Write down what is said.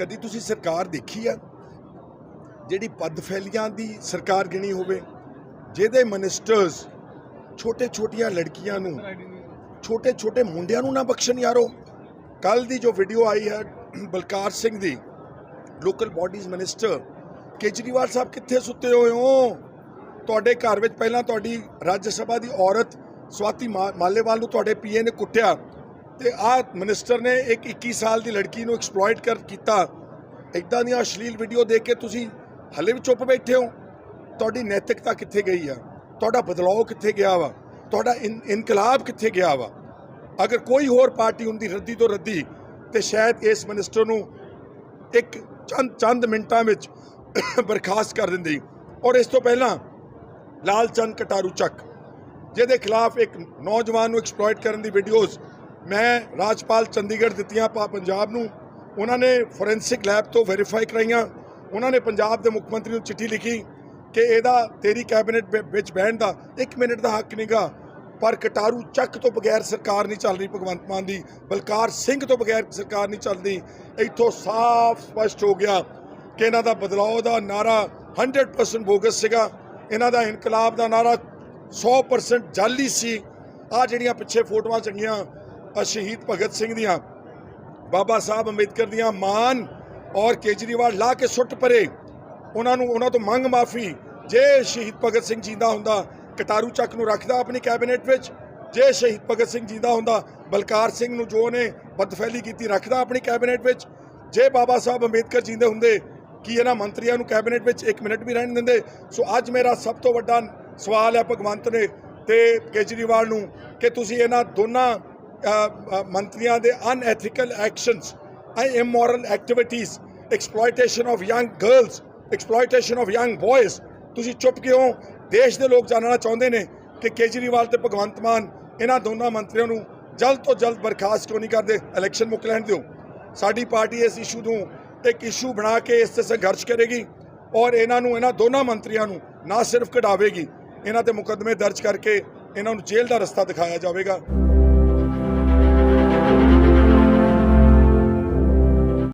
ਕਦੀ ਤੁਸੀਂ ਸਰਕਾਰ ਦੇਖੀ ਆ? ਜਿਹੜੀ ਪਦ ਫੈਲੀਆਂ ਦੀ ਸਰਕਾਰ ਗਿਣੀ ਹੋਵੇ, ਜਿਹਦੇ ਮਿਨਿਸਟਰਸ ਛੋਟੇ ਛੋਟੀਆਂ ਲੜਕੀਆਂ ਨੂੰ, ਛੋਟੇ ਛੋਟੇ ਮੁੰਡਿਆਂ ਨੂੰ ਨਾ ਬਖਸ਼ਣ ਯਾਰੋ। ਕੱਲ ਦੀ ਜੋ ਵੀਡੀਓ ਆਈ ਹੈ, ਬਲਕਾਰ ਸਿੰਘ ਦੀ ਲੋਕਲ ਬਾਡੀਜ਼ ਮਿਨਿਸਟਰ ਕੇਜਰੀਵਾਲ ਸਾਹਿਬ ਕਿੱਥੇ ਸੁੱਤੇ ਹੋਏ ਹੋ? ਤੁਹਾਡੇ ਘਰ ਵਿੱਚ ਪਹਿਲਾਂ ਤੁਹਾਡੀ ਰਾਜ ਸਭਾ ਦੀ ਔਰਤ ਸਵਾਤੀ ਮਾ- ਮਾਲੇਵਾਲ ਨੂੰ ਤੁਹਾਡੇ ਪੀਏ ਨੇ ਕੁੱਟਿਆ। ਤੇ ਆਹ ਮਿਨਿਸਟਰ ਨੇ ਇੱਕ 21 ਸਾਲ ਦੀ ਲੜਕੀ ਨੂੰ ਐਕਸਪਲੋਇਟ ਕਰ ਕੀਤਾ। ਇਦਾਂ ਦੀਆਂ ਅਸ਼ਲੀਲ ਵੀਡੀਓ ਦੇਖ ਕੇ ਤੁਸੀਂ ਹਲੇ ਵੀ ਚੁੱਪ ਬੈਠੇ ਹੋ। ਤੁਹਾਡੀ ਨੈਤਿਕਤਾ ਕਿੱਥੇ ਗਈ ਆ? ਤੁਹਾਡਾ ਬਦਲਾਅ ਕਿੱਥੇ ਗਿਆ ਵਾ? ਤੁਹਾਡਾ ਇਨ- ਇਨਕਲਾਬ ਕਿੱਥੇ ਗਿਆ ਵਾ? ਅਗਰ ਕੋਈ ਹੋਰ ਪਾਰਟੀ ਹੁੰਦੀ ਰੱਦੀ ਤੋਂ ਰੱਦੀ, ਤੇ ਸ਼ਾਇਦ ਇਸ ਮਿਨਿਸਟਰ ਨੂੰ ਇੱਕ ਚੰਦ ਚੰਦ ਮਿੰਟਾਂ ਵਿੱਚ ਬਰਖਾਸਤ ਕਰ ਦਿੰਦੀ। ਔਰ ਇਸ ਤੋਂ ਪਹਿਲਾਂ ਲਾਲ ਚੰਦ ਕਟਾਰੂ ਚੱਕ, ਜਿਹਦੇ ਖਿਲਾਫ ਇੱਕ ਨੌਜਵਾਨ ਨੂੰ ਐਕਸਪਲੋਇਟ ਕਰਨ ਦੀ ਵੀਡੀਓਜ਼ ਮੈਂ ਰਾਜਪਾਲ ਚੰਡੀਗੜ੍ਹ ਦਿੱਤੀਆਂ ਪਾ ਪੰਜਾਬ ਨੂੰ। ਉਹਨਾਂ ਨੇ ਫੋਰੈਂਸਿਕ ਲੈਬ ਤੋਂ ਵੈਰੀਫਾਈ ਕਰਾਈਆਂ। ਉਹਨਾਂ ਨੇ ਪੰਜਾਬ ਦੇ ਮੁੱਖ ਮੰਤਰੀ ਨੂੰ ਚਿੱਠੀ ਲਿਖੀ ਕਿ ਇਹਦਾ ਤੇਰੀ ਕੈਬਨਿਟ ਵਿ- ਵਿੱਚ ਬਹਿਣ ਦਾ 1 ਮਿੰਟ ਦਾ ਹੱਕ ਨਹੀਂਗਾ ਪਰ ਕਟਾਰੂ ਚੱਕ ਤੋਂ ਬਗੈਰ ਸਰਕਾਰ ਨਹੀਂ ਚੱਲ ਰਹੀ ਭਗਵੰਤ ਮਾਨ ਦੀ। ਬਲਕਾਰ ਸਿੰਘ ਤੋਂ ਬਗੈਰ ਸਰਕਾਰ ਨਹੀਂ ਚੱਲਦੀ। ਇੱਥੋਂ ਸਾਫ਼ ਸਪਸ਼ਟ ਹੋ ਗਿਆ ਕਿ ਇਹਨਾਂ ਦਾ ਬਦਲਾਅ ਦਾ ਨਾਰਾ 100% ਬੋਗਸ ਸੀਗਾ। ਇਹਨਾਂ ਦਾ ਇਨਕਲਾਬ ਦਾ ਨਾਰਾ 100% ਜਾਲੀ ਸੀ। ਆ ਜਿਹੜੀਆਂ ਪਿੱਛੇ ਫੋਟੋਆਂ ਚੰਗੀਆਂ ਸ਼ਹੀਦ ਭਗਤ ਸਿੰਘ ਦੀਆਂ। ਬਾਬਾ ਸਾਹਿਬ ਅੰਬੇਦਕਰ ਦੀਆਂ ਮਾਨ ਔਰ ਕੇਜਰੀਵਾਲ ਲਾ ਕੇ ਸੁੱਟ ਪਰੇ। ਉਹਨਾਂ ਨੂੰ, ਉਹਨਾਂ ਤੋਂ ਮੰਗ ਮਾਫੀ। ਜੇ ਸ਼ਹੀਦ ਭਗਤ ਸਿੰਘ ਜਿੰਦਾ ਹੁੰਦਾ ਕਟਾਰੂ ਚੱਕ ਨੂੰ ਰੱਖਦਾ ਆਪਣੀ ਕੈਬਨਿਟ ਵਿੱਚ। ਜੇ ਸ਼ਹੀਦ ਭਗਤ ਸਿੰਘ ਜਿੰਦਾ ਹੁੰਦਾ, ਬਲਕਾਰ ਸਿੰਘ ਨੂੰ ਜੋ ਨੇ ਬਦਫੈਲੀ ਕੀਤੀ ਰੱਖਦਾ ਆਪਣੀ ਕੈਬਨਿਟ ਵਿੱਚ। ਜੇ ਬਾਬਾ ਸਾਹਿਬ ਅੰਬੇਦਕਰ ਜਿੰਦੇ ਹੁੰਦੇ, ਕੀ ਇਹਨਾਂ ਮੰਤਰੀਆਂ ਨੂੰ ਕੈਬਨਿਟ ਵਿੱਚ 1 ਮਿੰਟ ਵੀ ਰਹਿਣ ਦਿੰਦੇ? ਸੋ ਅੱਜ ਮੇਰਾ ਸਭ ਤੋਂ ਵੱਡਾ ਸਵਾਲ ਹੈ ਭਗਵੰਤ ਨੇ ਤੇ ਕੇਜਰੀਵਾਲ ਨੂੰ ਕਿ ਤੁਸੀਂ ਇਹਨਾਂ ਦੋਨਾਂ ਮੰਤਰੀਆਂ ਦੇ unethical actions and immoral activities exploitation of young girls exploitation of young boys ਤੁਸੀਂ ਚੁੱਪ ਕਿਉਂ? ਦੇਸ਼ ਦੇ ਲੋਕ ਜਾਣਨਾ ਚਾਹੁੰਦੇ ਨੇ ਕਿ ਕੇਜਰੀਵਾਲ ਤੇ ਭਗਵੰਤ ਮਾਨ, ਇਹਨਾਂ ਦੋਨਾਂ ਮੰਤਰੀਆਂ ਨੂੰ ਜਲਦ ਤੋਂ ਜਲਦ ਬਰਖਾਸਤ ਕਿਉਂ ਨਹੀਂ ਕਰਦੇ? ਇਲੈਕਸ਼ਨ ਮੁੱਕ ਲੈਣ ਦਿਓ। ਸਾਡੀ ਪਾਰਟੀ ਇਸ ਇਸ਼ੂ ਨੂੰ ਇੱਕ ਇਸ਼ੂ ਬਣਾ ਕੇ ਇਸ ਤੇ ਸੰਘਰਸ਼ ਕਰੇਗੀ ਔਰ ਇਹਨਾਂ ਨੂੰ, ਇਹਨਾਂ ਦੋਨਾਂ ਮੰਤਰੀਆਂ ਨੂੰ ਨਾ ਸਿਰਫ ਕਢਾਵੇਗੀ। ਇਹਨਾਂ ਤੇ ਮੁਕੱਦਮੇ ਦਰਜ ਕਰਕੇ ਇਹਨਾਂ ਨੂੰ ਜੇਲ੍ਹ ਦਾ ਰਸਤਾ ਦਿਖਾਇਆ ਜਾਵੇਗਾ।